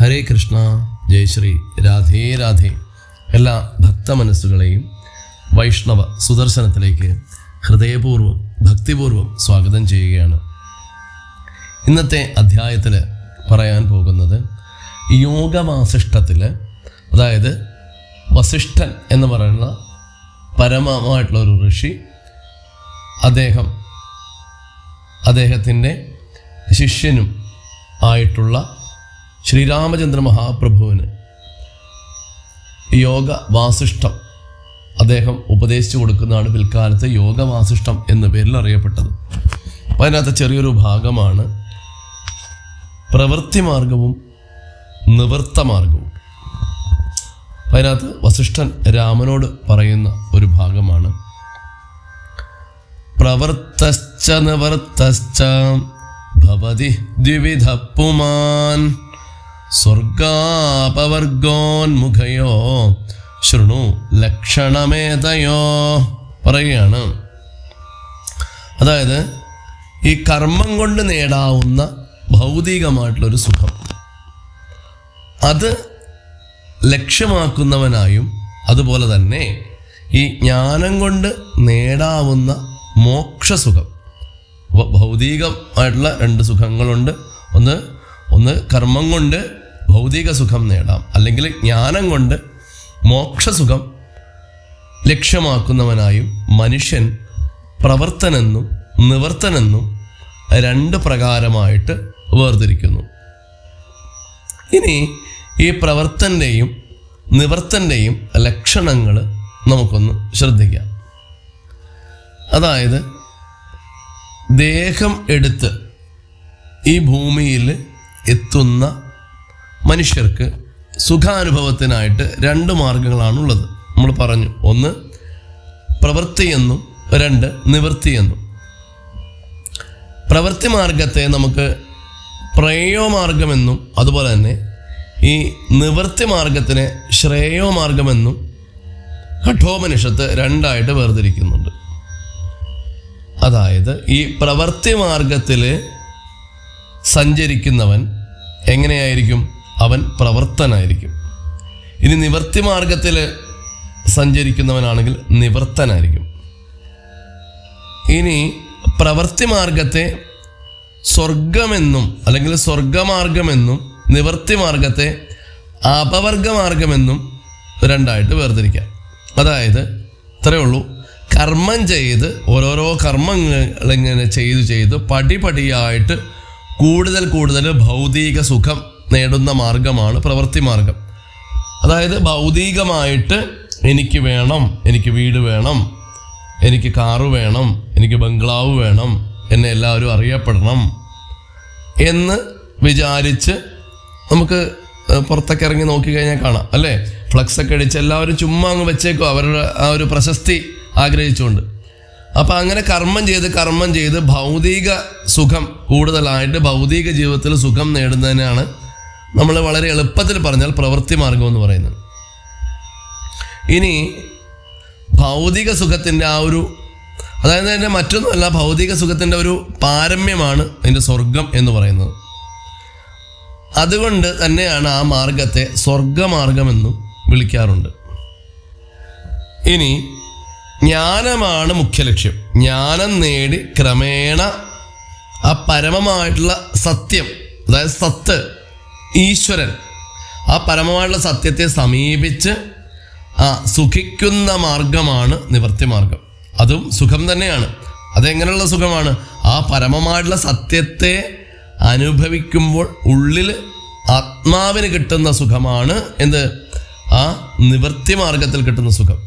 ഹരേ കൃഷ്ണ ജയശ്രീ രാധേ രാധേ. എല്ലാ ഭക്ത മനസ്സുകളെയും വൈഷ്ണവ സുദർശനത്തിലേക്ക് ഹൃദയപൂർവം ഭക്തിപൂർവം സ്വാഗതം ചെയ്യുകയാണ്. ഇന്നത്തെ അധ്യായത്തിൽ പറയാൻ പോകുന്നത് യോഗവാസിഷ്ഠത്തിൽ അതായത് വസിഷ്ഠൻ എന്ന് പറയുന്ന പരമമായിട്ടുള്ള ഒരു ഋഷി അദ്ദേഹം അദ്ദേഹത്തിന്റെ ശിഷ്യനും ആയിട്ടുള്ള ശ്രീരാമചന്ദ്ര മഹാപ്രഭുവിന് യോഗ വാസിഷ്ടം അദ്ദേഹം ഉപദേശിച്ചു കൊടുക്കുന്നതാണ് പിൽക്കാലത്ത് യോഗ വാസിഷ്ടം എന്ന പേരിൽ അറിയപ്പെട്ടത്. അപ്പം അതിനകത്ത് ചെറിയൊരു ഭാഗമാണ് പ്രവൃത്തി മാർഗവും നിവൃത്ത മാർഗവും. അതിനകത്ത് വസിഷ്ഠൻ രാമനോട് പറയുന്ന ഒരു ഭാഗമാണ്. പ്രവർത്തശ്ച നിവർത്തശ്ച ഭവതി ദ്വിവിധ പുമാൻ. സ്വർഗാപവർഗോന്മുഖയോ? ശൃണു ലക്ഷണമേതയോ? പറയുകയാണ്. അതായത് ഈ കർമ്മം കൊണ്ട് നേടാവുന്ന ഭൗതികമായിട്ടുള്ളൊരു സുഖം. അത് ലക്ഷ്യമാക്കുന്നവനായും അതുപോലെ തന്നെ ഈ ജ്ഞാനം കൊണ്ട് നേടാവുന്ന മോക്ഷസുഖം. അപ്പോൾ ഭൗതികമായിട്ടുള്ള രണ്ട് സുഖങ്ങളുണ്ട്. ഒന്ന് ഒന്ന് കർമ്മം കൊണ്ട് ഭൗതിക സുഖം നേടാം. അല്ലെങ്കിൽ ജ്ഞാനം കൊണ്ട് മോക്ഷസുഖം ലക്ഷ്യമാക്കുന്നവനായും മനുഷ്യൻ പ്രവർത്തനെന്നും നിവർത്തനെന്നും രണ്ട് പ്രകാരമായിട്ട് വേർതിരിക്കുന്നു. ഇനി ഈ പ്രവർത്തന്റെയും നിവർത്തന്റെയും ലക്ഷണങ്ങൾ നമുക്കൊന്ന് ശ്രദ്ധിക്കാം. അതായത് ദേഹം എടുത്ത് ഈ ഭൂമിയിൽ എത്തുന്ന മനുഷ്യർക്ക് സുഖാനുഭവത്തിനായിട്ട് രണ്ട് മാർഗങ്ങളാണുള്ളത്. നമ്മൾ പറഞ്ഞു ഒന്ന് പ്രവൃത്തിയെന്നും രണ്ട് നിവൃത്തിയെന്നും പ്രവൃത്തി മാർഗത്തെ നമുക്ക് പ്രേയോമാർഗമെന്നും അതുപോലെ തന്നെ ഈ നിവൃത്തി മാർഗത്തിനെ ശ്രേയോമാർഗമെന്നും കഠോപനിഷത്ത് രണ്ടായിട്ട് വേർതിരിക്കുന്നുണ്ട്. അതായത് ഈ പ്രവൃത്തി മാർഗത്തിൽ സഞ്ചരിക്കുന്നവൻ എങ്ങനെയായിരിക്കും? അവൻ പ്രവർത്തനായിരിക്കും. ഇനി നിവർത്തി മാർഗത്തിൽ സഞ്ചരിക്കുന്നവനാണെങ്കിൽ നിവർത്തനായിരിക്കും. ഇനി പ്രവർത്തി മാർഗത്തെ സ്വർഗമെന്നും അല്ലെങ്കിൽ സ്വർഗമാർഗമെന്നും നിവർത്തി മാർഗത്തെ അപവർഗമാർഗമെന്നും രണ്ടായിട്ട് വേർതിരിക്കാം. അതായത് ഇത്രയേ ഉള്ളൂ. കർമ്മം ചെയ്ത് ഓരോരോ കർമ്മങ്ങൾ ഇങ്ങനെ ചെയ്ത് ചെയ്ത് പടിപടിയായിട്ട് കൂടുതൽ കൂടുതൽ ഭൗതിക സുഖം നേടുന്ന മാർഗമാണ് പ്രവൃത്തി മാർഗം. അതായത് ഭൗതികമായിട്ട് എനിക്ക് വേണം എനിക്ക് വീട് വേണം എനിക്ക് കാറ് വേണം എനിക്ക് ബംഗ്ലാവ് വേണം എന്നെ എല്ലാവരും അറിയപ്പെടണം എന്ന് വിചാരിച്ച് നമുക്ക് പുറത്തൊക്കെ ഇറങ്ങി നോക്കിക്കഴിഞ്ഞാൽ കാണാം അല്ലേ? ഫ്ലക്സ് ഒക്കെ അടിച്ച് എല്ലാവരും ചുമ്മാ അങ്ങ് വെച്ചേക്കോ അവരുടെ ആ ഒരു പ്രശസ്തി ആഗ്രഹിച്ചുകൊണ്ട്. അപ്പം അങ്ങനെ കർമ്മം ചെയ്ത് കർമ്മം ചെയ്ത് ഭൗതിക സുഖം കൂടുതലായിട്ട് ഭൗതിക ജീവിതത്തിൽ സുഖം നേടുന്നതിനാണ് നമ്മൾ വളരെ എളുപ്പത്തിൽ പറഞ്ഞാൽ പ്രവൃത്തി മാർഗം എന്ന് പറയുന്നത്. ഇനി ഭൗതിക സുഖത്തിന്റെ ആ ഒരു അതായത് അതിന്റെ മറ്റൊന്നുമല്ല ഭൗതിക സുഖത്തിന്റെ ഒരു പാരമ്യമാണ് അതിന്റെ സ്വർഗം എന്ന് പറയുന്നത്. അതുകൊണ്ട് തന്നെയാണ് ആ മാർഗത്തെ സ്വർഗമാർഗമെന്നും വിളിക്കാറുണ്ട്. ഇനി ജ്ഞാനമാണ് മുഖ്യ ലക്ഷ്യം. ജ്ഞാനം നേടി ക്രമേണ ആ പരമമായിട്ടുള്ള സത്യം അതായത് സത്ത് ഈശ്വരൻ ആ പരമമായിട്ടുള്ള സത്യത്തെ സമീപിച്ച് ആ സുഖിക്കുന്ന മാർഗമാണ് നിവർത്തി മാർഗം അതും സുഖം തന്നെയാണ്. അതെങ്ങനെയുള്ള സുഖമാണ്? ആ പരമമായിട്ടുള്ള സത്യത്തെ അനുഭവിക്കുമ്പോൾ ഉള്ളിൽ ആത്മാവിന് കിട്ടുന്ന സുഖമാണ് എന്ത്? ആ നിവർത്തി മാർഗത്തിൽ കിട്ടുന്ന സുഖം.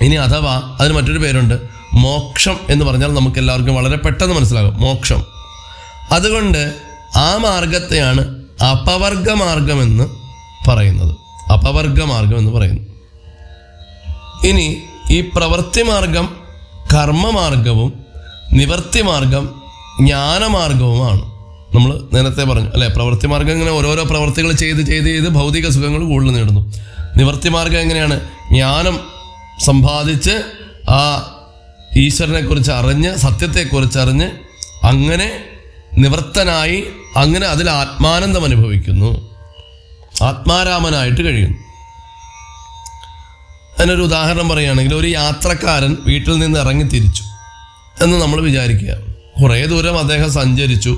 ഇനി അഥവാ അതിന് മറ്റൊരു പേരുണ്ട്. മോക്ഷം എന്ന് പറഞ്ഞാൽ നമുക്ക് എല്ലാവർക്കും വളരെ പെട്ടെന്ന് മനസ്സിലാകും. മോക്ഷം. അതുകൊണ്ട് ആ മാർഗത്തെയാണ് അപവർഗ മാർഗമെന്ന് പറയുന്നത്. അപവർഗ മാർഗം എന്ന് പറയുന്നു. ഇനി ഈ പ്രവൃത്തി മാർഗം കർമ്മമാർഗവും നിവർത്തി മാർഗം ജ്ഞാനമാർഗവുമാണ്. നമ്മൾ നേരത്തെ പറഞ്ഞു അല്ലെ? പ്രവൃത്തി മാർഗം ഇങ്ങനെ ഓരോരോ പ്രവൃത്തികൾ ചെയ്ത് ചെയ്ത് ചെയ്ത് ഭൗതിക സുഖങ്ങൾ കൂടുതൽ നേടുന്നു. നിവർത്തി മാർഗം എങ്ങനെയാണ്? ജ്ഞാനം സമ്പാദിച്ച് ആ ഈശ്വരനെ കുറിച്ച് അറിഞ്ഞ് സത്യത്തെക്കുറിച്ച് അറിഞ്ഞ് അങ്ങനെ നിവൃത്തനായി അങ്ങനെ അതിൽ ആത്മാനന്ദം അനുഭവിക്കുന്നു. ആത്മാരാമനായിട്ട് കഴിയുന്നു. അതിനൊരു ഉദാഹരണം പറയുകയാണെങ്കിൽ ഒരു യാത്രക്കാരൻ വീട്ടിൽ നിന്ന് ഇറങ്ങി തിരിച്ചു എന്ന് നമ്മൾ വിചാരിക്കുക. കുറേ ദൂരം അദ്ദേഹം സഞ്ചരിച്ചു.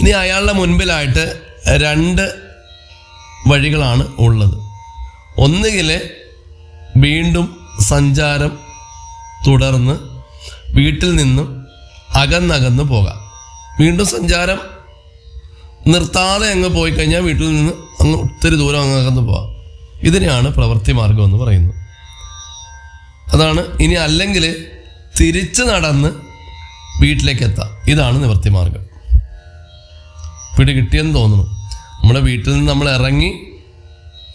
ഇനി അയാളുടെ മുൻപിലായിട്ട് രണ്ട് വഴികളാണ് ഉള്ളത്. ഒന്നുകിൽ വീണ്ടും സഞ്ചാരം തുടർന്ന് വീട്ടിൽ നിന്നും അകന്നകന്ന് പോകാം. വീണ്ടും സഞ്ചാരം നിർത്താതെ അങ്ങ് പോയി കഴിഞ്ഞാൽ വീട്ടിൽ നിന്ന് അങ്ങ് ഒത്തിരി ദൂരം അങ്ങ് അകന്ന് പോകാം. ഇതിനെയാണ് പ്രവൃത്തി മാർഗം എന്ന് പറയുന്നത്. അതാണ് ഇനി അല്ലെങ്കിൽ തിരിച്ച് നടന്ന് വീട്ടിലേക്ക് എത്താം. ഇതാണ് നിവൃത്തി മാർഗം. പിടി കിട്ടിയെന്ന് തോന്നുന്നു. നമ്മുടെ വീട്ടിൽ നിന്ന് നമ്മൾ ഇറങ്ങി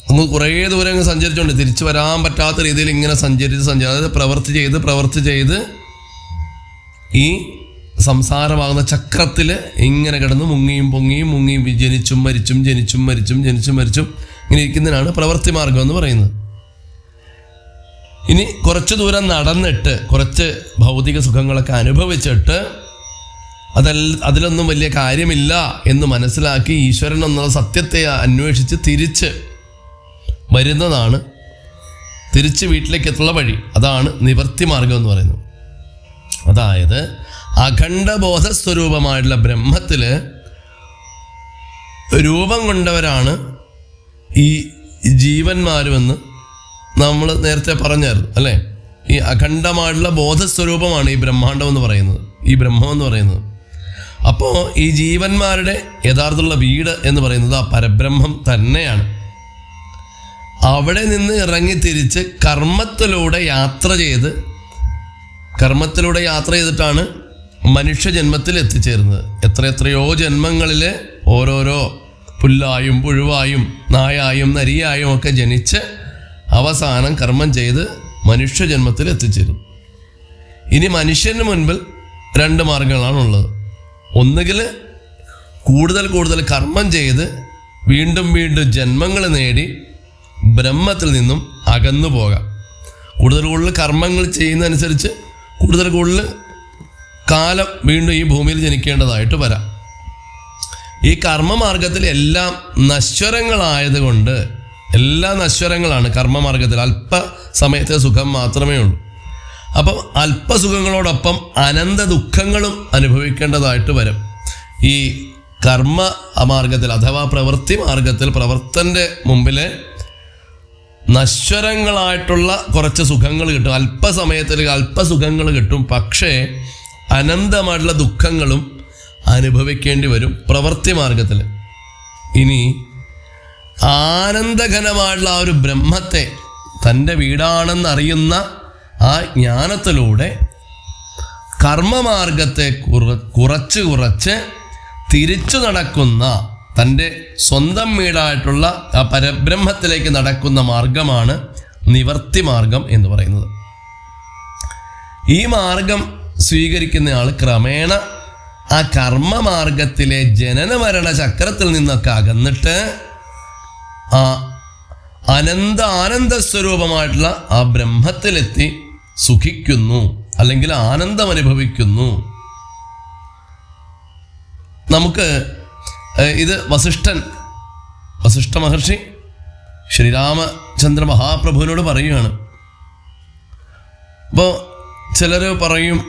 അങ്ങ് കുറേ ദൂരം സഞ്ചരിച്ചുകൊണ്ട് തിരിച്ചു വരാൻ പറ്റാത്ത രീതിയിൽ ഇങ്ങനെ സഞ്ചരിച്ച് സഞ്ചരിച്ച് അതായത് ചെയ്ത് പ്രവർത്തി ചെയ്ത് ഈ സംസാരമാകുന്ന ചക്രത്തിൽ ഇങ്ങനെ കിടന്ന് മുങ്ങിയും പൊങ്ങിയും മുങ്ങിയും ജനിച്ചും മരിച്ചും ജനിച്ചും മരിച്ചും ജനിച്ചും മരിച്ചും ഇങ്ങനെ ഇരിക്കുന്നതിനാണ് പ്രവൃത്തി മാർഗം എന്ന് പറയുന്നത്. ഇനി കുറച്ച് ദൂരം നടന്നിട്ട് കുറച്ച് ഭൗതിക സുഖങ്ങളൊക്കെ അനുഭവിച്ചിട്ട് അതൽ അതിലൊന്നും വലിയ കാര്യമില്ല എന്ന് മനസ്സിലാക്കി ഈശ്വരൻ എന്നുള്ള സത്യത്തെ അന്വേഷിച്ച് തിരിച്ച് വരുന്നതാണ്. തിരിച്ച് വീട്ടിലേക്ക് എത്തുള്ള വഴി. അതാണ് നിവർത്തി മാർഗം എന്ന് പറയുന്നത്. അതായത് അഖണ്ഡബോധ സ്വരൂപമായിട്ടുള്ള ബ്രഹ്മത്തിൽ രൂപം കൊണ്ടവരാണ് ഈ ജീവന്മാരുമെന്ന് നമ്മൾ നേരത്തെ പറഞ്ഞായിരുന്നു അല്ലേ? ഈ അഖണ്ഡമായിട്ടുള്ള ബോധസ്വരൂപമാണ് ഈ ബ്രഹ്മാണ്ടം എന്ന് പറയുന്നത് ഈ ബ്രഹ്മം എന്ന് പറയുന്നത്. അപ്പോൾ ഈ ജീവന്മാരുടെ യഥാർത്ഥമുള്ള വീട് എന്ന് പറയുന്നത് ആ പരബ്രഹ്മം തന്നെയാണ്. അവിടെ നിന്ന് ഇറങ്ങി തിരിച്ച് കർമ്മത്തിലൂടെ യാത്ര ചെയ്ത് കർമ്മത്തിലൂടെ യാത്ര ചെയ്തിട്ടാണ് മനുഷ്യജന്മത്തിൽ എത്തിച്ചേരുന്നത്. എത്ര എത്രയോ ജന്മങ്ങളിൽ ഓരോരോ പുല്ലായും പുഴുവായും നായായും നരിയായും ഒക്കെ ജനിച്ച് അവസാനം കർമ്മം ചെയ്ത് മനുഷ്യജന്മത്തിൽ എത്തിച്ചേരും ഇനി മനുഷ്യന് മുൻപിൽ രണ്ട് മാർഗങ്ങളാണുള്ളത്. ഒന്നുകിൽ കൂടുതൽ കൂടുതൽ കർമ്മം ചെയ്ത് വീണ്ടും വീണ്ടും ജന്മങ്ങൾ നേടി ബ്രഹ്മത്തിൽ നിന്നും അകന്നു പോകാം. കൂടുതൽ കൂടുതൽ കർമ്മങ്ങൾ ചെയ്യുന്നതനുസരിച്ച് കൂടുതൽ കൂടുതൽ കാലം വീണ്ടും ഈ ഭൂമിയിൽ ജനിക്കേണ്ടതായിട്ട് വരാം. ഈ കർമ്മമാർഗത്തിൽ എല്ലാം നശ്വരങ്ങളായതുകൊണ്ട് എല്ലാം നശ്വരങ്ങളാണ് കർമ്മമാർഗത്തിൽ. അല്പ സമയത്തെ സുഖം മാത്രമേ ഉള്ളൂ. അപ്പം അല്പസുഖങ്ങളോടൊപ്പം അനന്ത ദുഃഖങ്ങളും അനുഭവിക്കേണ്ടതായിട്ട് വരും. ഈ കർമ്മ മാർഗത്തിൽ അഥവാ പ്രവൃത്തി മാർഗത്തിൽ പ്രവർത്തന്റെ മുമ്പിൽ നശ്വരങ്ങളായിട്ടുള്ള കുറച്ച് സുഖങ്ങൾ കിട്ടും. അല്പസമയത്തിൽ അല്പസുഖങ്ങൾ കിട്ടും. പക്ഷേ അനന്തമായിട്ടുള്ള ദുഃഖങ്ങളും അനുഭവിക്കേണ്ടി വരും പ്രവൃത്തി മാർഗത്തിൽ. ഇനി ആനന്ദഘനമായിട്ടുള്ള ആ ഒരു ബ്രഹ്മത്തെ തന്റെ വീടാണെന്നറിയുന്ന ആ ജ്ഞാനത്തിലൂടെ കർമ്മമാർഗത്തെ കുറ കുറച്ച് കുറച്ച് തിരിച്ചു നടക്കുന്ന തന്റെ സ്വന്തം വീടായിട്ടുള്ള ആ പരബ്രഹ്മത്തിലേക്ക് നടക്കുന്ന മാർഗമാണ് നിവർത്തി മാർഗം എന്ന് പറയുന്നത്. ഈ മാർഗം സ്വീകരിക്കുന്ന ആൾ ക്രമേണ ആ കർമ്മമാർഗത്തിലെ ജനനമരണ ചക്രത്തിൽ നിന്നൊക്കെ അകന്നിട്ട് ആ അനന്ത ആനന്ദ സ്വരൂപമായിട്ടുള്ള ആ ബ്രഹ്മത്തിലെത്തി സുഖിക്കുന്നു അല്ലെങ്കിൽ ആനന്ദം അനുഭവിക്കുന്നു നമുക്ക് ഇത് വസിഷ്ഠൻ വസിഷ്ഠ മഹർഷി ശ്രീരാമചന്ദ്ര മഹാപ്രഭുവിനോട് പറയുകയാണ്. അപ്പോൾ ചിലർ പറയും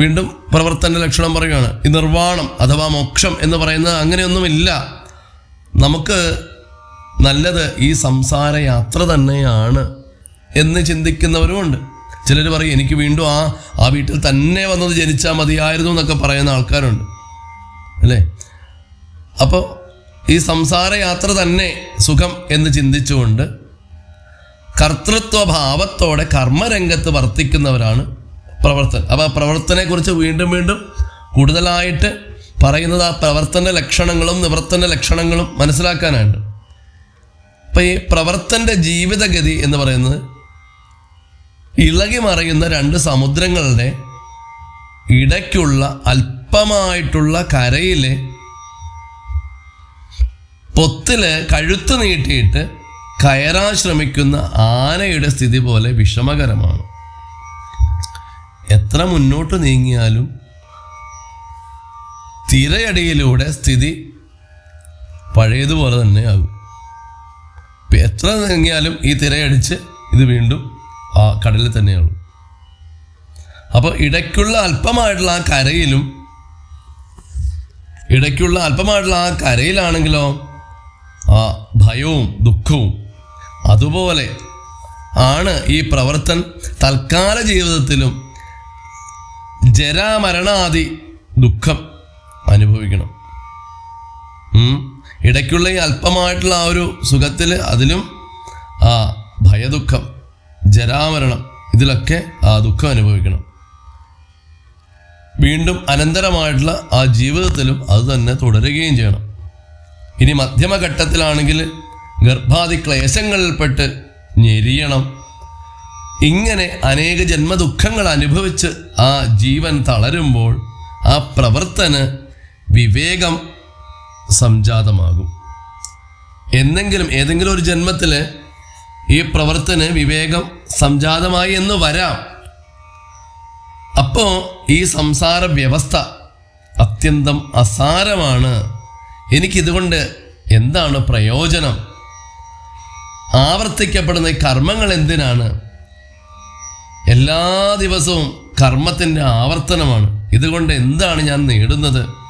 വീണ്ടും പ്രവർത്തന ലക്ഷണം പറയുകയാണ്. ഈ നിർവാണം അഥവാ മോക്ഷം എന്ന് പറയുന്നത് അങ്ങനെയൊന്നുമില്ല. നമുക്ക് നല്ലത് ഈ സംസാര യാത്ര തന്നെയാണ് എന്ന് ചിന്തിക്കുന്നവരുമുണ്ട് ചിലർ പറയും എനിക്ക് വീണ്ടും ആ ആ വീട്ടിൽ തന്നെ വന്നത് ജനിച്ചാൽ മതിയായിരുന്നു എന്നൊക്കെ പറയുന്ന ആൾക്കാരുണ്ട്. അല്ലേ? അപ്പോൾ ഈ സംസാര യാത്ര തന്നെ സുഖം എന്ന് ചിന്തിച്ചുകൊണ്ട് കർത്തൃത്വഭാവത്തോടെ കർമ്മരംഗത്ത് വർത്തിക്കുന്നവരാണ് പ്രവർത്തനം അപ്പോൾ പ്രവർത്തനെക്കുറിച്ച് വീണ്ടും വീണ്ടും കൂടുതലായിട്ട് പറയുന്നത് ആ പ്രവർത്തന ലക്ഷണങ്ങളും നിവർത്തന ലക്ഷണങ്ങളും മനസ്സിലാക്കാനാണ് അപ്പം ഈ പ്രവർത്തന്റെ ജീവിതഗതി എന്ന് പറയുന്നത് ഇളകി മറയുന്ന രണ്ട് സമുദ്രങ്ങളുടെ ഇടയ്ക്കുള്ള അല്പമായിട്ടുള്ള കരയിലെ പൊത്തിൽ കഴുത്ത് നീട്ടിയിട്ട് കയറാൻ ശ്രമിക്കുന്ന ആനയുടെ സ്ഥിതി പോലെ വിഷമകരമാണ്. എത്ര മുന്നോട്ട് നീങ്ങിയാലും തിരയടിയിലൂടെ സ്ഥിതി പഴയതുപോലെ തന്നെയാകും. ഇപ്പം എത്ര നീങ്ങിയാലും ഈ തിരയടിച്ച് ഇത് വീണ്ടും ആ കടലിൽ തന്നെയാകും. അപ്പോൾ ഇടയ്ക്കുള്ള അല്പമായിട്ടുള്ള ആ കരയിലും ഇടയ്ക്കുള്ള അല്പമായിട്ടുള്ള ആ കരയിലാണെങ്കിലോ ഭയവും ദുഃഖവും. അതുപോലെ ആണ് ഈ പ്രവർത്തൻ തൽക്കാല ജീവിതത്തിലും ജരാമരണാദി ദുഃഖം അനുഭവിക്കണം. ഇടയ്ക്കുള്ള ഈ അല്പമായിട്ടുള്ള ആ ഒരു സുഖത്തിൽ അതിലും ആ ഭയദുഃഖം ജരാമരണം ഇതിലൊക്കെ ആ ദുഃഖം അനുഭവിക്കണം. വീണ്ടും അനന്തരമായിട്ടുള്ള ആ ജീവിതത്തിലും അത് തന്നെ തുടരുകയും ചെയ്യണം. ഇനി മധ്യമഘട്ടത്തിലാണെങ്കിൽ ഗർഭാതി ക്ലേശങ്ങളിൽപ്പെട്ട് ഞെരിയണം. ഇങ്ങനെ അനേക ജന്മദുഃഖങ്ങൾ അനുഭവിച്ച് ആ ജീവൻ തളരുമ്പോൾ ആ പ്രവർത്തന വിവേകം സംജാതമാകും. എന്തെങ്കിലും ഏതെങ്കിലും ഒരു ജന്മത്തിൽ ഈ പ്രവർത്തന വിവേകം സംജാതമായി എന്ന് വരാം. അപ്പോൾ ഈ സംസാര വ്യവസ്ഥ അത്യന്തം അസാരമാണ്. എനിക്കിതുകൊണ്ട് എന്താണ് പ്രയോജനം? ആവർത്തിക്കപ്പെടുന്ന കർമ്മങ്ങൾ എന്തിനാണ്? എല്ലാ ദിവസവും കർമ്മത്തിന്റെ ആവർത്തനമാണ്. ഇതുകൊണ്ട് എന്താണ് ഞാൻ നേടുന്നത്?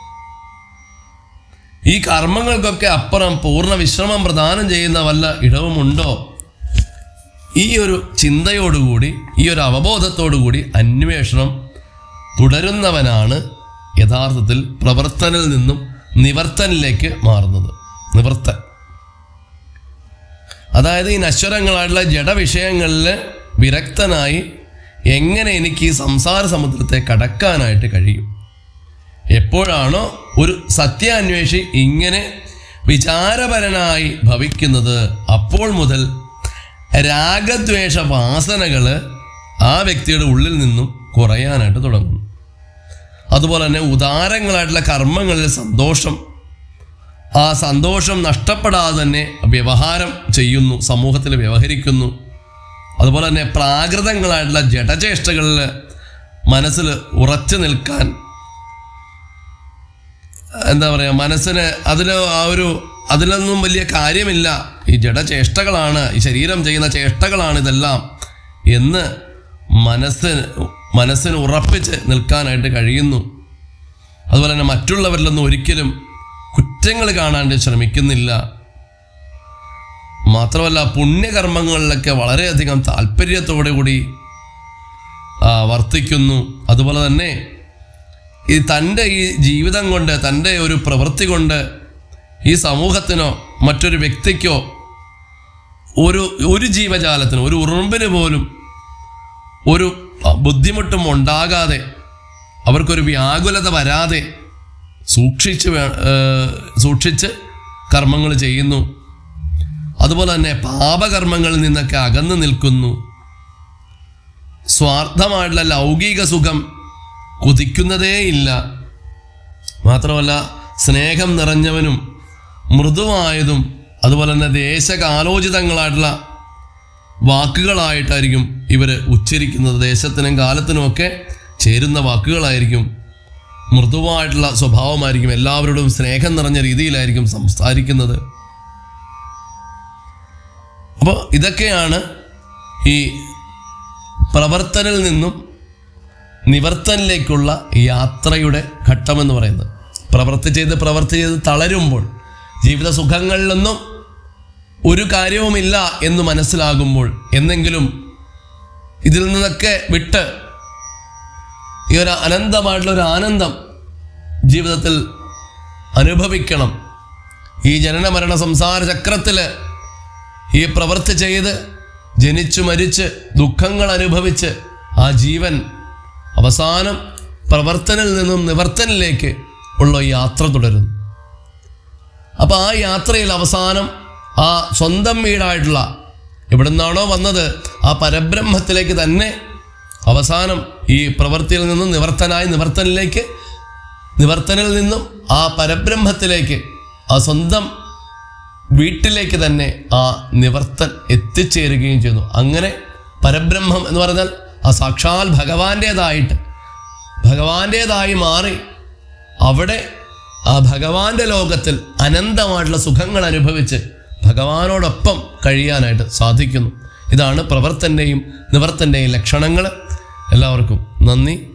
ഈ കർമ്മങ്ങൾക്കൊക്കെ അപ്പുറം പൂർണ വിശ്രമം പ്രദാനം ചെയ്യുന്ന വല്ല ഇടവുമുണ്ടോ? ഈ ഒരു ചിന്തയോടുകൂടി ഈ ഒരു അവബോധത്തോടുകൂടി അന്വേഷണം തുടരുന്നവനാണ് യഥാർത്ഥത്തിൽ പ്രവർത്തനിൽ നിന്നും നിവർത്തനിലേക്ക് മാറുന്നത്. നിവർത്തൻ. അതായത് ഈ നശ്വരങ്ങളായിട്ടുള്ള ജഡവിഷയങ്ങളിൽ വിരക്തനായി എങ്ങനെ എനിക്ക് ഈ സംസാര സമുദ്രത്തെ കടക്കാനായിട്ട് കഴിയും? എപ്പോഴാണോ ഒരു സത്യാന്വേഷി ഇങ്ങനെ വിചാരപരനായി ഭവിക്കുന്നത് അപ്പോൾ മുതൽ രാഗദ്വേഷ വാസനകൾ ആ വ്യക്തിയുടെ ഉള്ളിൽ നിന്നും കുറയാനായിട്ട് തുടങ്ങുന്നു. അതുപോലെ തന്നെ ഉദാരങ്ങളായിട്ടുള്ള കർമ്മങ്ങളിൽ സന്തോഷം. ആ സന്തോഷം നഷ്ടപ്പെടാതെ തന്നെ വ്യവഹാരം ചെയ്യുന്നു സമൂഹത്തിൽ വ്യവഹരിക്കുന്നു. അതുപോലെ തന്നെ പ്രാകൃതങ്ങളായിട്ടുള്ള ജഡചേഷ്ടകളിൽ മനസ്സിൽ ഉറച്ചു നിൽക്കാൻ എന്താ പറയുക മനസ്സിന് അതിൽ ആ ഒരു അതിലൊന്നും വലിയ കാര്യമില്ല. ഈ ജഡചേഷ്ടകളാണ് ഈ ശരീരം ചെയ്യുന്ന ചേഷ്ടകളാണ് ഇതെല്ലാം എന്ന് മനസ്സിന് മനസ്സിന് ഉറപ്പിച്ച് നിൽക്കാനായിട്ട് കഴിയുന്നു. അതുപോലെ തന്നെ മറ്റുള്ളവരിലൊന്നും ഒരിക്കലും കുറ്റങ്ങൾ കാണാണ്ട് ശ്രമിക്കുന്നില്ല. മാത്രമല്ല പുണ്യകർമ്മങ്ങളിലൊക്കെ വളരെയധികം താല്പര്യത്തോടു കൂടി വർത്തിക്കുന്നു. അതുപോലെ തന്നെ ഈ തന്റെ ഈ ജീവിതം കൊണ്ട് തന്റെ ഒരു പ്രവൃത്തി കൊണ്ട് ഈ സമൂഹത്തിനോ മറ്റൊരു വ്യക്തിക്കോ ഒരു ഒരു ജീവജാലത്തിനോ ഒരു ഉറുമ്പിന് പോലും ഒരു ബുദ്ധിമുട്ടും ഉണ്ടാകാതെ അവർക്കൊരു വ്യാകുലത വരാതെ സൂക്ഷിച്ച് സൂക്ഷിച്ച് കർമ്മങ്ങൾ ചെയ്യുന്നു. അതുപോലെ തന്നെ പാപകർമ്മങ്ങളിൽ നിന്നൊക്കെ അകന്നു നിൽക്കുന്നു. സ്വാർത്ഥമായിട്ടുള്ള ലൗകിക സുഖം കുതിക്കുന്നതേയില്ല. മാത്രമല്ല സ്നേഹം നിറഞ്ഞവനും മൃദുവായതും അതുപോലെ തന്നെ ദേശകാലോചിതങ്ങളായിട്ടുള്ള വാക്കുകളായിട്ടായിരിക്കും ഇവർ ഉച്ചരിക്കുന്നത്. ദേശത്തിനും കാലത്തിനും ഒക്കെ ചേരുന്ന വാക്കുകളായിരിക്കും. മൃദുവായിട്ടുള്ള സ്വഭാവമായിരിക്കും. എല്ലാവരോടും സ്നേഹം നിറഞ്ഞ രീതിയിലായിരിക്കും സംസാരിക്കുന്നത്. അപ്പോൾ ഇതൊക്കെയാണ് ഈ പ്രവർത്തനിൽ നിന്നും നിവർത്തനിലേക്കുള്ള യാത്രയുടെ ഘട്ടമെന്ന് പറയുന്നത്. പ്രവർത്തി ചെയ്ത് പ്രവർത്തി ചെയ്ത് തളരുമ്പോൾ ജീവിത സുഖങ്ങളിലൊന്നും ഒരു കാര്യവുമില്ല എന്ന് മനസ്സിലാകുമ്പോൾ എന്നെങ്കിലും ഇതിൽ നിന്നൊക്കെ വിട്ട് ഈ ഒരു അനന്തമായിട്ടുള്ള ഒരു ആനന്ദം ജീവിതത്തിൽ അനുഭവിക്കണം. ഈ ജനന മരണ സംസാര ചക്രത്തിൽ ഈ പ്രവൃത്തി ചെയ്ത് ജനിച്ചു മരിച്ച് ദുഃഖങ്ങൾ അനുഭവിച്ച് ആ ജീവൻ അവസാനം പ്രവർത്തനിൽ നിന്നും നിവർത്തനിലേക്ക് ഉള്ള യാത്ര തുടരുന്നു. അപ്പോൾ ആ യാത്രയിൽ അവസാനം ആ സ്വന്തം വീടായിട്ടുള്ള എവിടുന്നാണോ വന്നത് ആ പരബ്രഹ്മത്തിലേക്ക് തന്നെ അവസാനം ഈ പ്രവൃത്തിയിൽ നിന്നും നിവർത്തനായി നിവർത്തനിലേക്ക് നിവർത്തനിൽ നിന്നും ആ പരബ്രഹ്മത്തിലേക്ക് ആ സ്വന്തം വീട്ടിലേക്ക് തന്നെ ആ നിവർത്തൻ എത്തിച്ചേരുകയും ചെയ്യുന്നു. അങ്ങനെ പരബ്രഹ്മം എന്ന് പറഞ്ഞാൽ ആ സാക്ഷാൽ ഭഗവാന്റേതായിട്ട് ഭഗവാന്റേതായി മാറി അവിടെ ആ ഭഗവാന്റെ ലോകത്തിൽ അനന്തമായിട്ടുള്ള സുഖങ്ങൾ അനുഭവിച്ച് ഭഗവാനോടൊപ്പം കഴിയാനായിട്ട് സാധിക്കുന്നു. ഇതാണ് പ്രവർത്തന്റെയും നിവർത്തന്റെയും ലക്ഷണങ്ങൾ എല്ലാവർക്കും നന്ദി.